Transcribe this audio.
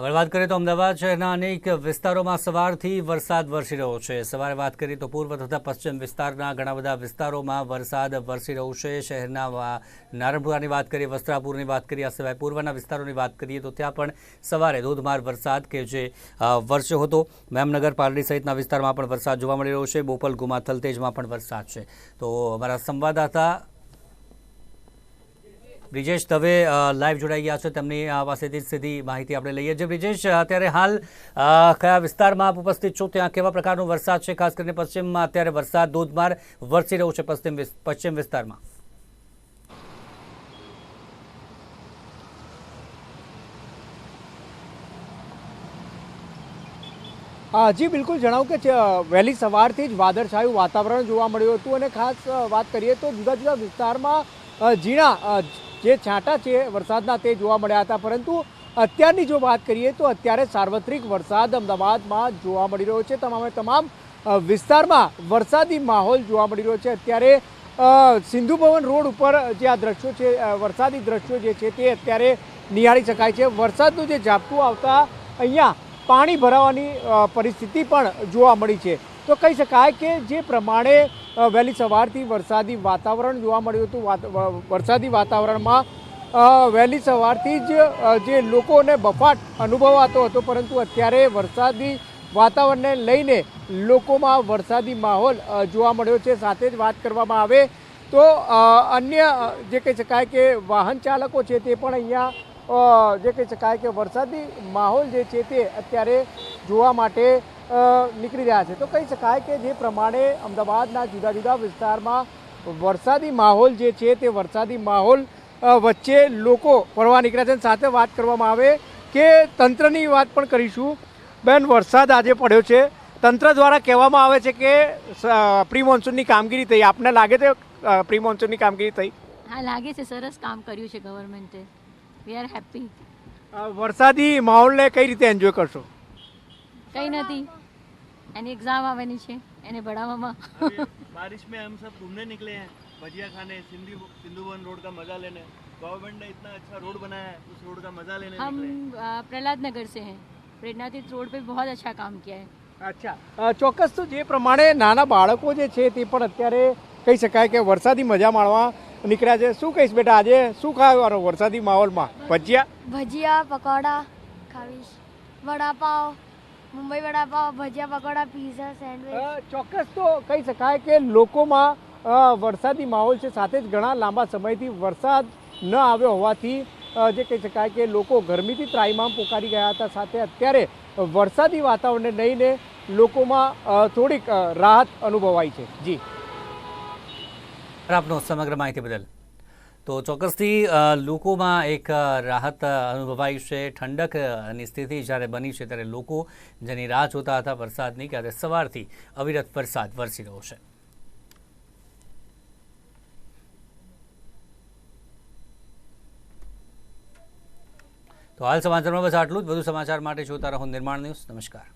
હવે વાત કરીએ તો અમદાવાદ શહેરના અનેક વિસ્તારોમાં સવારથી વરસાદ વરસી રહ્યો છે. સવારે વાત કરીએ તો પૂર્વ તથા પશ્ચિમ વિસ્તારના ઘણા બધા વિસ્તારોમાં વરસાદ વરસી રહ્યો છે. શહેરના નારણપુરાની વાત કરીએ, વસ્ત્રાપુરની વાત કરીએ, આ સિવાય પૂર્વના વિસ્તારોની વાત કરીએ તો ત્યાં પણ સવારે ધોધમાર વરસાદ કે જે વરસ્યો હતો. મેમનગર પારડી સહિતના વિસ્તારમાં પણ વરસાદ જોવા મળી રહ્યો છે. બોપલ ગુમા થલતેજમાં પણ વરસાદ છે. તો અમારા સંવાદદાતા બ્રિજેશ દવે લાઈવ જોડાઈ ગયા છે. તેમની પાસેથી સીધી માહિતી આપણે લઈએ. છીએ બ્રિજેશ, અત્યારે હાલ કયા વિસ્તારમાં આપ ઉપસ્થિત છો? ત્યાં કેવા પ્રકારનો વરસાદ છે? ખાસ કરીને પશ્ચિમમાં અત્યારે વરસાદ, ધોધમાર વરસી રહ્યો છે પશ્ચિમ પશ્ચિમ વિસ્તારમાં. જી, બિલકુલ જણાવું કે વહેલી સવારથી જ વાદળછાયું વાતાવરણ જોવા મળ્યું હતું. અને ખાસ વાત કરીએ તો જુદા જુદા વિસ્તારમાં ઝીણા જે છાંટા છે, વરસાદના તે જોવા મળ્યા હતા. પરંતુ અત્યારની જો વાત કરીએ તો અત્યારે સાર્વત્રિક વરસાદ અમદાવાદમાં જોવા મળી રહ્યો છે. તમામે તમામ વિસ્તારમાં વરસાદી માહોલ જોવા મળી રહ્યો છે. અત્યારે સિંધુ ભવન રોડ ઉપર જે આ દ્રશ્યો છે વરસાદી દ્રશ્યો જે છે તે અત્યારે નિહાળી શકાય છે. વરસાદનું જે ઝાપટું આવતા અહીંયા પાણી ભરાવાની પરિસ્થિતિ પણ જોવા મળી છે. તો કહી શકાય કે જે પ્રમાણે વહેલી સવારથી વરસાદી વાતાવરણ જોવા મળ્યું હતું. વરસાદી વાતાવરણમાં વહેલી સવારથી જ જે લોકોને બફાટ અનુભવાતો હતો, પરંતુ અત્યારે વરસાદી વાતાવરણને લઈને લોકોમાં વરસાદી માહોલ જોવા મળ્યો છે. સાથે જ વાત કરવામાં આવે તો અન્ય જે કહી શકાય કે વાહન ચાલકો છે તે પણ અહીંયા જે કહી શકાય કે વરસાદી માહોલ જે છે તે અત્યારે જોવા માટે નીકળી રહ્યા છે. તો કહી શકાય કે જે પ્રમાણે અમદાવાદના જુદા જુદા વિસ્તારમાં વરસાદી માહોલ જે છે તે વરસાદી માહોલ વચ્ચે લોકો ફરવા નીકળ્યા છે અને સાથે વાત કરવામાં આવે કે તંત્રની વાત પણ કરીશું. બેન વરસાદ આજે પડ્યો છે. તંત્ર દ્વારા કહેવામાં આવે છે કે પ્રી મોન્સૂનની કામગીરી થઈ. આપને લાગે છે પ્રી મોન્સૂનની કામગીરી થઈ? હા લાગે છે. સરસ કામ કર્યું છે ગવર્મેન્ટે. વી આર હેપી વરસાદી માહોલને કઈ રીતે એન્જોય કરશો? કંઈ નથી. એની એક્ઝામ આવવાની છે એને ભણાવવામાં अभी बारिश में हम सब घूमने निकले हैं भजिया खाने सिंधु सिंधुवन रोड का मजा लेने गवर्नमेंट ने इतना अच्छा रोड बनाया है उस रोड का मजा लेने हम निकले हैं अ, प्रहलाद नगर से हैं प्रेरणातीर्थ रोड पे बहुत अच्छा काम किया है અચ્છા અ, ચોક્કસ તો જે પ્રમાણે નાના બાળકો જે છે તે પણ અત્યારે કહી શકાય કે વરસાદી મજા માણવા નીકળ્યા છે શું કહીશ બેટા આજે શું ખાવાનું વરસાદી માહોલમાં ભજીયા ભજીયા પકોડા ખાવીશ વડાપાવ મુંબઈ વડાપાવ ભજીયા પકોડા પીઝા સેન્ડવિચ ચોક્કસ તો કહી શકાય કે લોકોમાં વરસાદી માહોલ છે. સાથે જ ઘણા લાંબા સમયથી વરસાદ ન આવ્યો હોવાથી જે કહી શકાય કે લોકો ગરમીથી ત્રાઈમામ પોકારી ગયા હતા. સાથે અત્યારે વરસાદી વાતાવરણને લઈને લોકોમાં થોડીક રાહત અનુભવાય છે. જી. આપનો સમગ્ર માહિતી બદલ. તો ચોક્કસથી લોકોમાં એક રાહત અનુભવાઈ છે. ઠંડકની સ્થિતિ જ્યારે બની છે ત્યારે લોકો જેની રાહ જોતા હતા વરસાદની, ત્યારે સવારથી અવિરત વરસાદ વરસી રહ્યો છે. તો હાલ સમાચારમાં બસ આટલું જ. વધુ સમાચાર માટે જોતા રહો નિર્માણ ન્યૂઝ. નમસ્કાર.